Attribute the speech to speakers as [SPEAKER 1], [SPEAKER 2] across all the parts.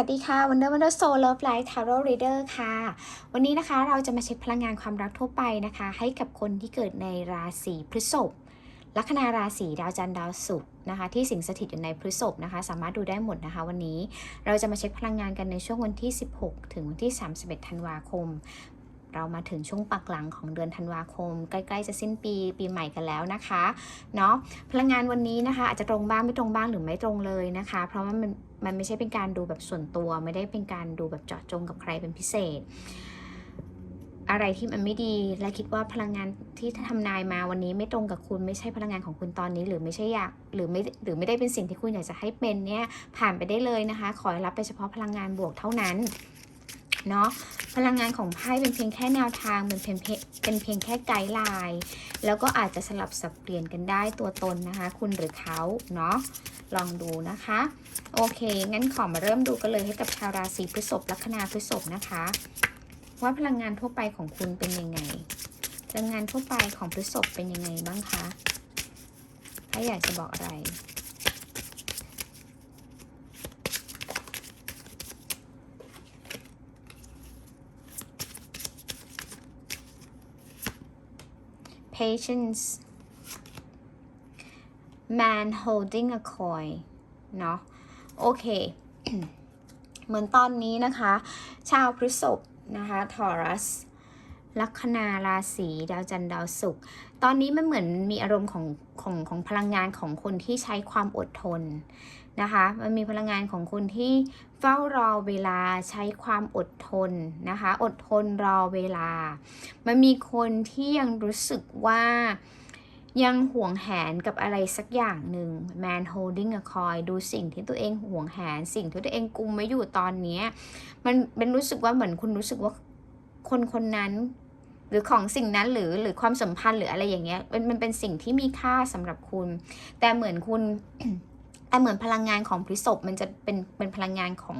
[SPEAKER 1] วัสดีค่ะวันเดอร์วันเดอร์โซลเลอร์ไลท์ทาโร่รีเดอร์ค่ะ วันนี้นะคะเราจะมาเช็คพลังงานความรักทั่วไปนะคะ ให้กับคนที่เกิดในราศีพฤษภลัคนาราศีดาวจันทร์ดาวศุกร์นะคะที่สิงสถิตอยู่ในพฤษภนะคะ สามารถดูได้หมดนะคะ วันนี้เราจะมาเช็คพลังงานกันในช่วงวันที่ 16 ถึงวันที่ 31 ธันวาคม เรามาถึงช่วงปักหลังของเดือนธันวาคม ใกล้ๆจะสิ้นปีปีใหม่กันแล้วนะคะเนาะพลังงานวันนี้นะคะ อาจจะตรงบ้างไม่ตรงบ้างหรือไม่ตรงเลยนะคะ เพราะว่ามันมันไม่ใช่เป็นการดูแบบส่วนตัว ไม่ได้เป็นการดูแบบเจาะจงกับใครเป็นพิเศษ อะไรที่มันไม่ดีและคิดว่าพลังงานที่ทำนายมาวันนี้ไม่ตรงกับคุณไม่ใช่พลังงานของคุณตอนนี้ หรือไม่ใช่อยากหรือไม่หรือไม่ได้เป็นสิ่งที่คุณอยากจะให้เป็นเนี่ยผ่านไปได้เลยนะคะ ขอรับไปเฉพาะพลังงานบวกเท่านั้น เนาะพลังงานของไพ่เป็นเพียงแค่แนวทางเป็นเพียงเป็นเพียงแค่ไกด์ไลน์แล้วก็อาจจะสลับสับเปลี่ยนกันได้ตัวตนนะคะ คุณหรือเขาเนาะลองดูนะคะ โอเค งั้นขอมาเริ่มดูกันเลยให้กับชาวราศีพฤษภลัคนาพฤษภนะคะ ว่าพลังงานทั่วไปของคุณเป็นยังไง พลังงานทั่วไปของพฤษภเป็นยังไงบ้างคะถ้าอยากจะบอกอะไร patience man holding a coin เนาะโอเค เหมือนตอนนี้นะคะ ชาวพฤษภนะคะทอรัส ลัคนาราศีดาวจันทร์ดาวศุกร์ตอนนี้มันเหมือนมีอารมณ์ของของของพลังงานของคนที่ใช้ความอดทนนะคะ มันมีพลังงานของคนที่เฝ้ารอเวลาใช้ความอดทนนะคะ อดทนรอเวลา มันมีคนที่ยังรู้สึกว่ายังห่วงแหนกับอะไรสักอย่างหนึ่ง man holding a coin ดูสิ่งที่ตัวเองห่วงแหน สิ่งที่ตัวเองกุมไว้อยู่ตอนนี้ มันเป็นรู้สึกว่าเหมือนคุณรู้สึกว่าคนคนนั้น หรือของสิ่งนั้นหรือหรือความสัมพันธ์หรืออะไรอย่างเงี้ยมันมันเป็นสิ่งที่มีค่าสำหรับคุณ แต่เหมือนคุณแต่เหมือนพลังงานของพฤษภมันจะเป็นเป็นพลังงานของ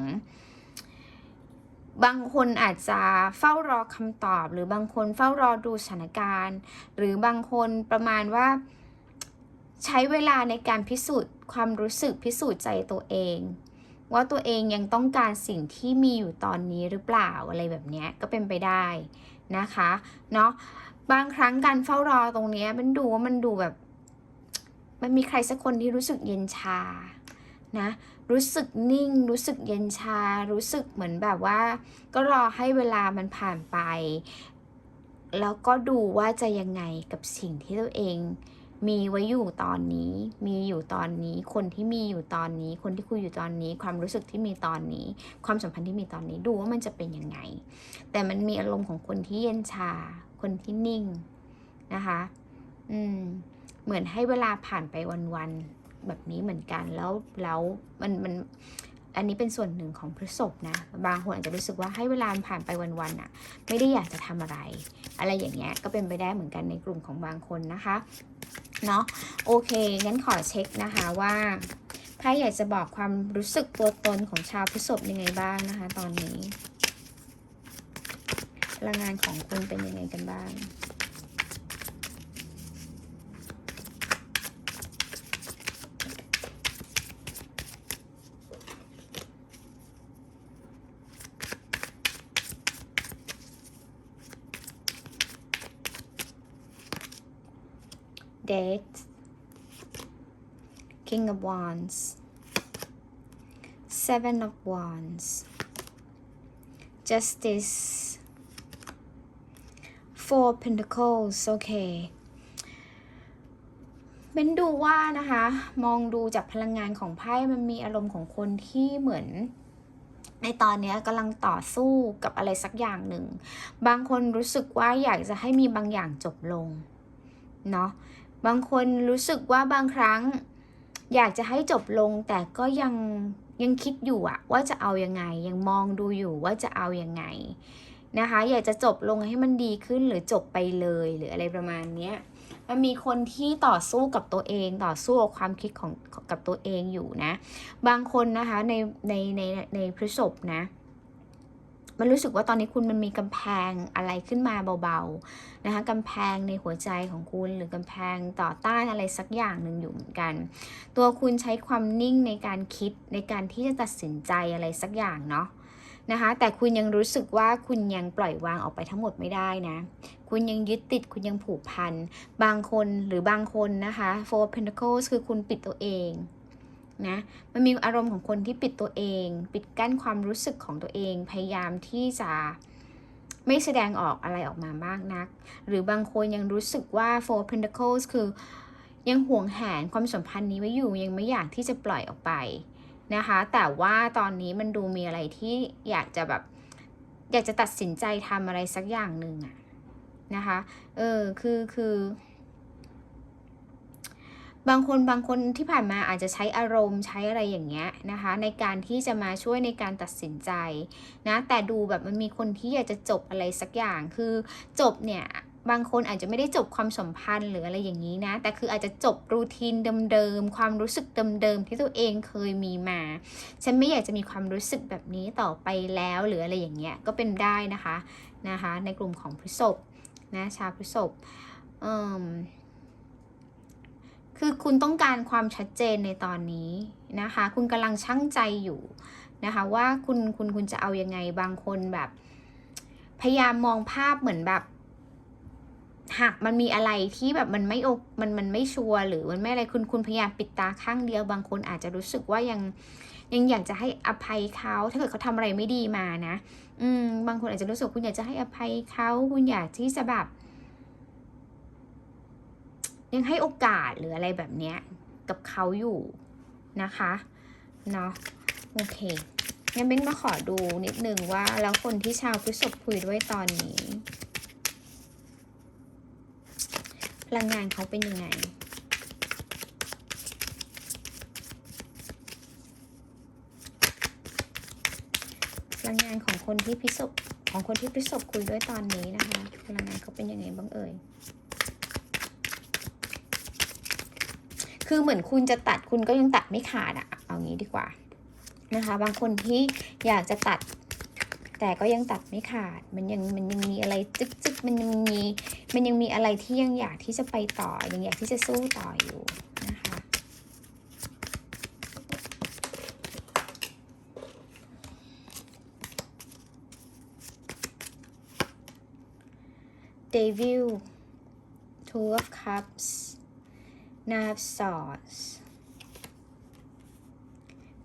[SPEAKER 1] บางคนอาจจะเฝ้ารอคำตอบ หรือบางคนเฝ้ารอดูสถานการณ์ หรือบางคนประมาณว่า ใช้เวลาในการพิสูจน์ ความรู้สึกพิสูจน์ใจตัวเอง ว่าตัวเองยังต้องการสิ่งที่มีอยู่ตอนนี้หรือเปล่าอะไรแบบนี้ก็เป็นไปได้ นะคะเนาะบางครั้งการเฝ้ารอตรงนี้มันดูว่ามันดูแบบ มันมีใครสักคนที่รู้สึกเย็นชานะรู้สึกนิ่ง รู้สึกเย็นชา รู้สึกเหมือนแบบว่า ก็รอให้เวลามันผ่านไป แล้วก็ดูว่าจะยังไงกับสิ่งที่ตัวเอง มีไว้อยู่ตอนนี้ มีอยู่ตอนนี้ คนที่มีอยู่ตอนนี้ คนที่คุยอยู่ตอนนี้ ความรู้สึกที่มีตอนนี้ ความสัมพันธ์ที่มีตอนนี้ ดูว่ามันจะเป็นยังไง แต่มันมีอารมณ์ของคนที่เย็นชา คนที่นิ่งนะคะ อืม เหมือนให้เวลาผ่านไปวันๆแบบนี้เหมือนกัน แล้ว แล้วมัน มัน อันนี้เป็นส่วนหนึ่งของพฤษภนะ บางคนอาจจะรู้สึกว่าให้เวลาผ่านไปวันๆอะไม่ได้อยากจะทำอะไร อะไรอย่างเงี้ย ก็เป็นไปได้เหมือนกันในกลุ่มของบางคนนะคะ เนาะโอเคงั้นขอเช็คนะคะว่าไพ่อยากจะบอกความรู้สึกตัวตนของชาวพฤษภยังไงบ้างนะคะ ตอนนี้พลังงานของคุณเป็นยังไงกันบ้าง Date King of Wands Seven of Wands Justice Four Pentacles โอเคเป็นดูว่านะคะ มองดูจากพลังงานของไพ่มันมีอารมณ์ของคนที่เหมือน ในตอนนี้กำลังต่อสู้กับอะไรสักอย่างหนึ่ง บางคนรู้สึกว่าอยากจะให้มีบางอย่างจบลง เนาะ บางคนรู้สึกว่าบางครั้ง อยากจะให้จบลงแต่ก็ยังยังคิดอยู่อะว่าจะเอายังไง ยังมองดูอยู่ว่าจะเอายังไงนะคะ อยากจะจบลงให้มันดีขึ้นหรือจบไปเลยหรืออะไรประมาณเนี้ยมันมีคนที่ต่อสู้กับตัวเองต่อสู้กับความคิดของกับตัวเองอยู่นะ บางคนนะคะในในในในพฤษภนะ มันรู้สึกว่าตอนนี้คุณมันมีกำแพงอะไรขึ้นมาเบาๆนะคะกำแพงในหัวใจของคุณหรือกำแพงต่อต้านอะไรสักอย่างหนึ่งอยู่เหมือนกัน ตัวคุณใช้ความนิ่งในการคิดในการที่จะตัดสินใจอะไรสักอย่างเนาะนะคะแต่คุณยังรู้สึกว่าคุณยังปล่อยวางออกไปทั้งหมดไม่ได้นะ คุณยังยึดติดคุณยังผูกพัน บางคนหรือบางคนนะคะ Four Pentacles คือคุณปิดตัวเอง นะมันมีอารมณ์ของคนที่ปิดตัวเอง ปิดกั้นความรู้สึกของตัวเอง พยายามที่จะไม่แสดงออกอะไรออกมามากนัก หรือบางคนยังรู้สึกว่า Four Pentacles คือยังห่วงแหนความสัมพันธ์นี้ไว้อยู่ยังไม่อยากที่จะปล่อยออกไปนะคะ แต่ว่าตอนนี้มันดูมีอะไรที่อยากจะแบบ อยากจะตัดสินใจทำอะไรสักอย่างหนึ่งอะนะคะ เออ คือ คือ บางคนบางคนที่ผ่านมาอาจจะใช้อารมณ์ใช้อะไรอย่างเงี้ยนะคะ ในการที่จะมาช่วยในการตัดสินใจนะแต่ดูแบบมันมีคนที่อยากจะจบอะไรสักอย่างคือจบเนี่ยบางคนอาจจะไม่ได้จบความสัมพันธ์หรืออะไรอย่างนี้นะ แต่คืออาจจะจบรูทีนเดิมๆ ความรู้สึกเดิมๆที่ตัวเองเคยมีมา ฉันไม่อยากจะมีความรู้สึกแบบนี้ต่อไปแล้วหรืออะไรอย่างเงี้ยก็เป็นได้นะคะนะคะ ในกลุ่มของพฤษภนะชาวพฤษภเอ่ม คือคุณต้องการความชัดเจนในตอนนี้นะคะ คุณกำลังชั่งใจอยู่นะคะ ว่าคุณคุณคุณจะเอายังไงบางคนแบบ พยายามมองภาพเหมือนแบบ หากมันมีอะไรที่แบบมันไม่โอมันมันไม่ชัวร์หรือมันไม่อะไรคุณคุณพยายามปิดตาข้างเดียว บางคนอาจจะรู้สึกว่ายังยังอยากจะให้อภัยเขาถ้าเกิดเขาทำอะไรไม่ดีมานะ อืม บางคนอาจจะรู้สึกคุณอยากจะให้อภัยเขาคุณอยากที่จะแบบ ยังให้โอกาสหรืออะไรแบบเนี้ยกับเขาอยู่นะคะเนาะโอเคงั้นเบ้นมาขอดูนิดนึงว่าแล้วคนที่ชาวพฤษภคุยด้วยตอนนี้พลังงานเขาเป็นยังไงพลังงานของคนที่พิศพของคนที่พิศพคุยด้วยตอนนี้นะคะพลังงานเขาเป็นยังไงบ้างเอ่ย คือเหมือนคุณจะตัดคุณก็ยังตัดไม่ขาดอะเอางี้ดีกว่านะคะ บางคนที่อยากจะตัด แต่ก็ยังตัดไม่ขาด มันยังมันยังมีอะไรจึกจึกมันยังมีมันยังมีอะไรที่ยังอยากที่จะไปต่อ ยังอยากที่จะสู้ต่ออยู่นะคะ Devil Two of Cups Knife Swords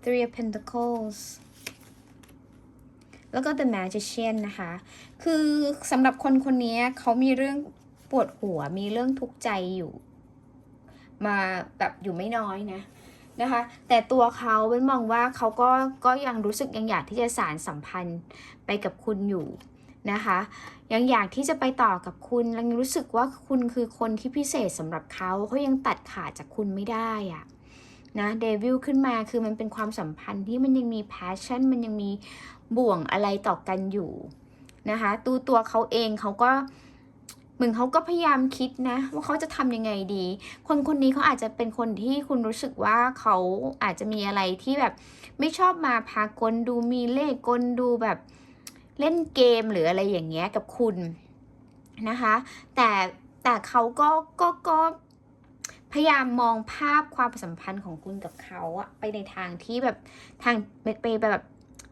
[SPEAKER 1] Three of Pentacles แล้วก็ The Magician นะคะ คือสำหรับคนคนนี้เขามีเรื่องปวดหัว มีเรื่องทุกข์ใจอยู่ มาแบบอยู่ไม่น้อยนะนะคะ แต่ตัวเขาเป็นมองว่าเขาก็ก็ยังรู้สึกยังอยากที่จะสารสัมพันธ์ไปกับคุณอยู่ นะคะ ยังอยากที่จะไปต่อกับคุณยังรู้สึกว่าคุณคือคนที่พิเศษสำหรับเขาเขายังตัดขาดจากคุณไม่ได้อะนะเดวิลขึ้นมาคือมันเป็นความสัมพันธ์ที่มันยังมี passion มันยังมีบ่วงอะไรต่อกันอยู่นะคะตัวตัวเขาเองเขาก็เหมือนเขาก็พยายามคิดนะ ว่าเขาจะทำยังไงดี คนคนนี้เขาอาจจะเป็นคนที่คุณรู้สึกว่าเขาอาจจะมีอะไรที่แบบไม่ชอบมาพากลดูมีเลขกลดูแบบ เล่นเกมหรืออะไรอย่างเงี้ยกับคุณนะคะ แต่แต่เขาก็ก็ก็พยายามมองภาพความสัมพันธ์ของคุณกับเขาอะไปในทางที่แบบทางไปไปแบบ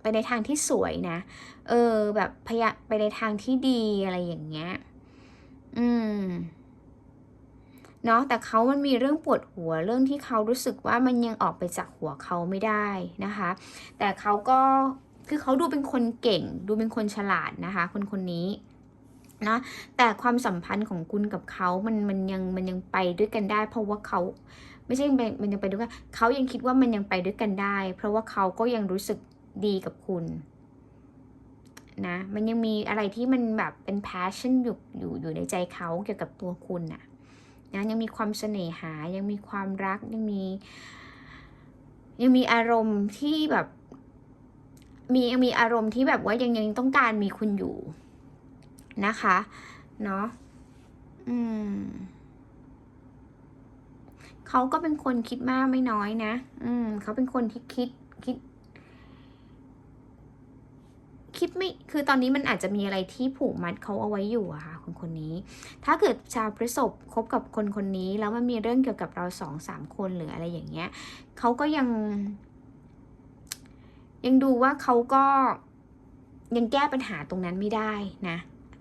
[SPEAKER 1] ไปในทางที่สวยนะ เออ แบบพยายามไปในทางที่ดีอะไรอย่างเงี้ย อืม เนาะ แต่เขามันมีเรื่องปวดหัว เรื่องที่เขารู้สึกว่ามันยังออกไปจากหัวเขาไม่ได้นะคะ แต่เขาก็ คือเขาดูเป็นคนเก่ง ดูเป็นคนฉลาดนะคะ คนคนนี้นะแต่ความสัมพันธ์ของคุณกับเขามันมันยังมันยังไปด้วยกันได้ เพราะว่าเขาไม่ใช่มันยังไปด้วยกันเขายังคิดว่ามันยังไปด้วยกันได้ เพราะว่าเขาก็ยังรู้สึกดีกับคุณนะมันยังมีอะไรที่มันแบบเป็น passion อยู่อยู่อยู่ในใจเขาเกี่ยวกับตัวคุณน่ะนะยังมีความเสน่หายังมีความรักยังมี ยังมีอารมณ์ที่แบบ มียังมีอารมณ์ที่แบบว่ายังยังต้องการมีคุณอยู่นะคะเนาะอืมเขาก็เป็นคนคิดมากไม่น้อยนะ อืมเขาเป็นคนที่คิดคิดคคิดไม่ คือตอนนี้มันอาจจะมีอะไรที่ผูกมัดเขาเอาไว้อยู่อะค่ะคนคนนี้ ถ้าเกิดชาวพฤษภคบกับคนคนนี้ แล้วมันมีเรื่องเกี่ยวกับเราสองสามคนหรืออะไรอย่างเงี้ยเขาก็ยัง ยังดูว่าเขาก็ยังแก้ปัญหาตรงนั้นไม่ได้นะ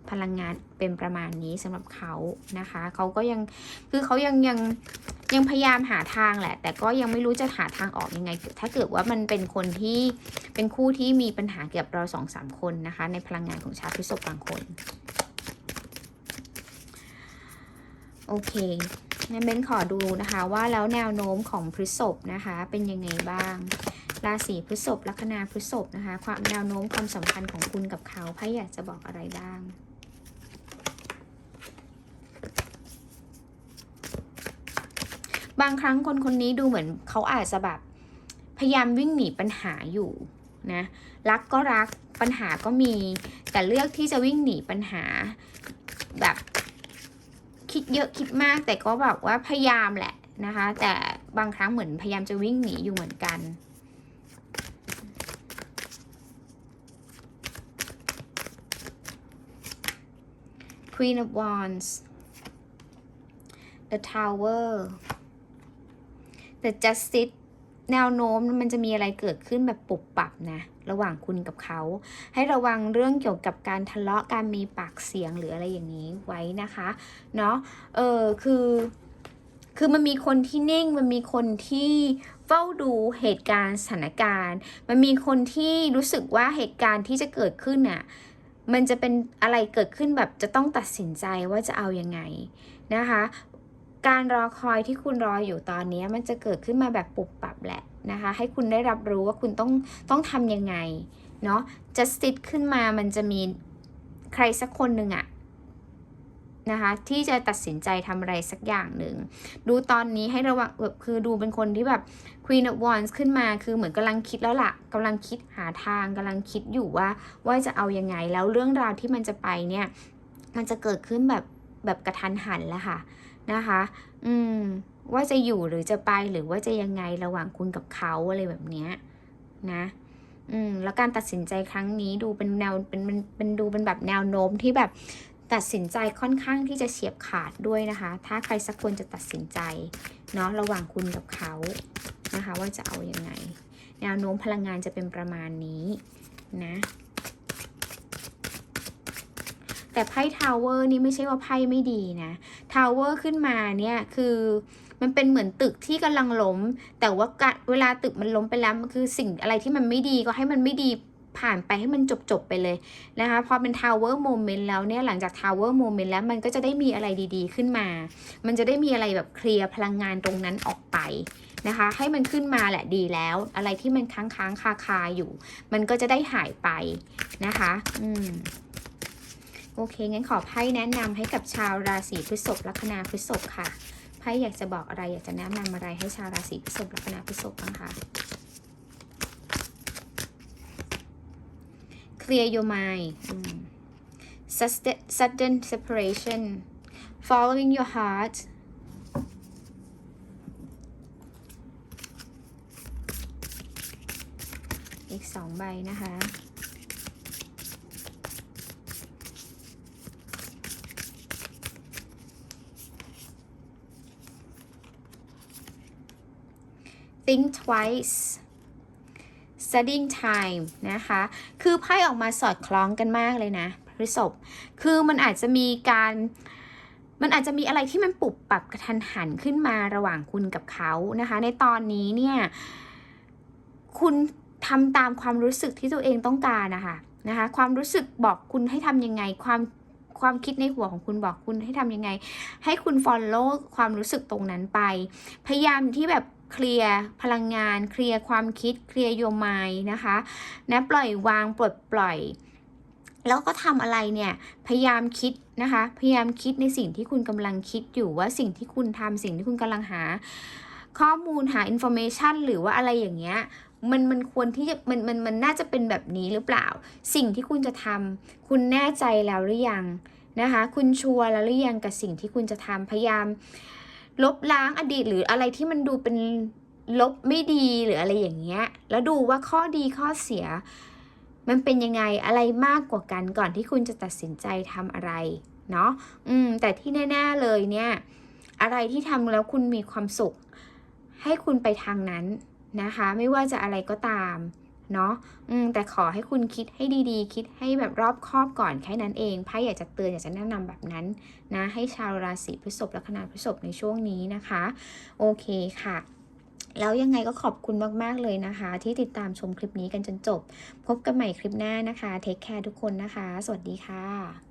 [SPEAKER 1] พลังงานเป็นประมาณนี้สำหรับเขานะคะ เขาก็ยังคือเขายังยังยังพยายามหาทางแหละ แต่ก็ยังไม่รู้จะหาทางออกยังไง ถ้าเกิดว่ามันเป็นคนที่เป็นคู่ที่มีปัญหาเกี่ยวกับเราสองสามคนนะคะ ในพลังงานของชาวพฤษภบางคน โอเคงั้นเบนขอดูนะคะว่าแล้วแนวโน้มของพฤษภนะคะ เป็นยังไงบ้าง ราศีพฤษภลัคนาพฤษภนะคะ ความแนวโน้มความสัมพันธ์ของคุณกับเขาไพ่อยากจะบอกอะไรบ้างบางครั้งคนคนนี้ดูเหมือนเขาอาจจะแบบพยายามวิ่งหนีปัญหาอยู่นะรักก็รักปัญหาก็มี แต่เลือกที่จะวิ่งหนีปัญหาแบบคิดเยอะคิดมากแต่ก็แบบว่าพยายามแหละนะคะ แต่บางครั้งเหมือนพยายามจะวิ่งหนีอยู่เหมือนกัน Queen of Wands The Tower The Justice แนวโน้มมันจะมีอะไรเกิดขึ้นแบบปุบปับนะ ระหว่างคุณกับเขา ให้ระวังเรื่องเกี่ยวกับการทะเลาะการมีปากเสียงหรืออะไรอย่างนี้ไว้นะคะเนาะเออคือคือมันมีคนที่นิ่ง มันมีคนที่เฝ้าดูเหตุการณ์สถานการณ์ มันมีคนที่รู้สึกว่าเหตุการณ์ที่จะเกิดขึ้นน่ะ มันจะเป็นอะไรเกิดขึ้นแบบจะต้องตัดสินใจว่าจะเอายังไงนะคะ การรอคอยที่คุณรออยู่ตอนนี้มันจะเกิดขึ้นมาแบบปุบปับแหละนะคะ ให้คุณได้รับรู้ว่าคุณต้องต้องทำยังไงเนาะจะสติดขึ้นมามันจะมีใครสักคนหนึ่งอะ นะคะที่จะตัดสินใจทำอะไรสักอย่างหนึ่ง ดูตอนนี้ให้ระวังแบบคือดูเป็นคนที่แบบ Queen of Wands ขึ้นมาคือเหมือนกำลังคิดแล้วล่ะกำลังคิดหาทางกำลังคิดอยู่ว่าว่าจะเอายังไงแล้วเรื่องราวที่มันจะไปเนี่ยมันจะเกิดขึ้นแบบแบบกระทันหันแล้วค่ะนะคะ อืม ว่าจะอยู่หรือจะไปหรือว่าจะยังไงระหว่างคุณกับเขาอะไรแบบเนี้ยนะ อืม แล้วการตัดสินใจครั้งนี้ดูเป็นแนวเป็นเป็นเป็นดูเป็นแบบแนวโน้มที่แบบ ตัดสินใจค่อนข้างที่จะเฉียบขาดด้วยนะคะ ถ้าใครสักคนจะตัดสินใจเนาะระหว่างคุณกับเขานะคะ ว่าจะเอาอยัางไง แนวโน้มพลังงานจะเป็นประมาณนี้นะแต่ไพ่ทาวเวอร์นี่ไม่ใช่ว่าไพ่ไม่ดีนะทาวเวอร์ขึ้นมาเนี่ยคือมันเป็นเหมือนตึกที่กำลังล้ม แต่ว่าเวลาตึกมันล้มไปแล้วมันคือสิ่งอะไรที่มันไม่ดีก็ให้มันไม่ดี ผ่านไปให้มันจบๆไปเลยนะคะพอเป็นทาวเวอร์โมเมนต์แล้วเนี่ยหลังจากทาวเวอร์โมเมนต์แล้วมันก็จะได้มีอะไรดีๆ ขึ้นมา มันจะได้มีอะไรแบบเคลียร์พลังงานตรงนั้นออกไปนะคะ ให้มันขึ้นมาแหละดีแล้ว อะไรที่มันค้างๆคาๆอยู่ มันก็จะได้หายไปนะคะอืมโอเค งั้นขอไพ่แนะนำให้กับชาวราศีพฤษภลัคนาพฤษภค่ะไพ่อยากจะบอกอะไรอยากจะแนะนำอะไรให้ชาวราศีพฤษภลัคนาพฤษภบ้างคะ clear your mind sudden separation following your heart อีกสองใบนะคะ think twice studying time นะคะ คือไพ่ออกมาสอดคล้องกันมากเลยนะพฤษภคือมันอาจจะมีการมันอาจจะมีอะไรที่มันปรับปรับกระทันหันขึ้นมาระหว่างคุณกับเขานะคะ ในตอนนี้เนี่ย คุณทำตามความรู้สึกที่ตัวเองต้องการนะคะนะคะ ความรู้สึกบอกคุณให้ทำยังไง ความความคิดในหัวของคุณบอกคุณให้ทำยังไง ให้คุณ follow ความรู้สึกตรงนั้นไป พยายามที่แบบ เคลียร์พลังงาน เคลียร์ความคิด เคลียร์โยมายนะคะนะปล่อยวางปลดปล่อย แล้วก็ทำอะไรเนี่ยพยายามคิดนะคะพยายามคิดในสิ่งที่คุณกำลังคิดอยู่ว่าสิ่งที่คุณทำสิ่งที่คุณกำลังหา ข้อมูลหาอินโฟเมชันหรือว่าอะไรอย่างเงี้ยมันมันควรที่จะมันมันมันน่าจะเป็นแบบนี้หรือเปล่า สิ่งที่คุณจะทำคุณแน่ใจแล้วหรือยังนะคะ คุณชัวร์แล้วหรือยังกับสิ่งที่คุณจะทำพยายาม ลบล้างอดีตหรืออะไรที่มันดูเป็นลบไม่ดีหรืออะไรอย่างเงี้ย แล้วดูว่าข้อดีข้อเสีย มันเป็นยังไงอะไรมากกว่ากันก่อนที่คุณจะตัดสินใจทำอะไรเนาะอืม แต่ที่แน่ๆเลยเนี่ย อะไรที่ทำแล้วคุณมีความสุข ให้คุณไปทางนั้นนะคะ ไม่ว่าจะอะไรก็ตาม เนาะอืมแต่ขอให้คุณคิดให้ดีๆ คิดให้แบบรอบคอบก่อนแค่นั้นเองไพ่อยากจะเตือนอยากจะแนะนำแบบนั้นนะให้ชาวราศีพฤษภลัคนาพฤษภในช่วงนี้นะคะ โอเคค่ะแล้วยังไงก็ขอบคุณมาก ๆ เลยนะคะ ที่ติดตามชมคลิปนี้กันจนจบ พบกันใหม่คลิปหน้านะคะ เทคแคร์ทุกคนนะคะ สวัสดีค่ะ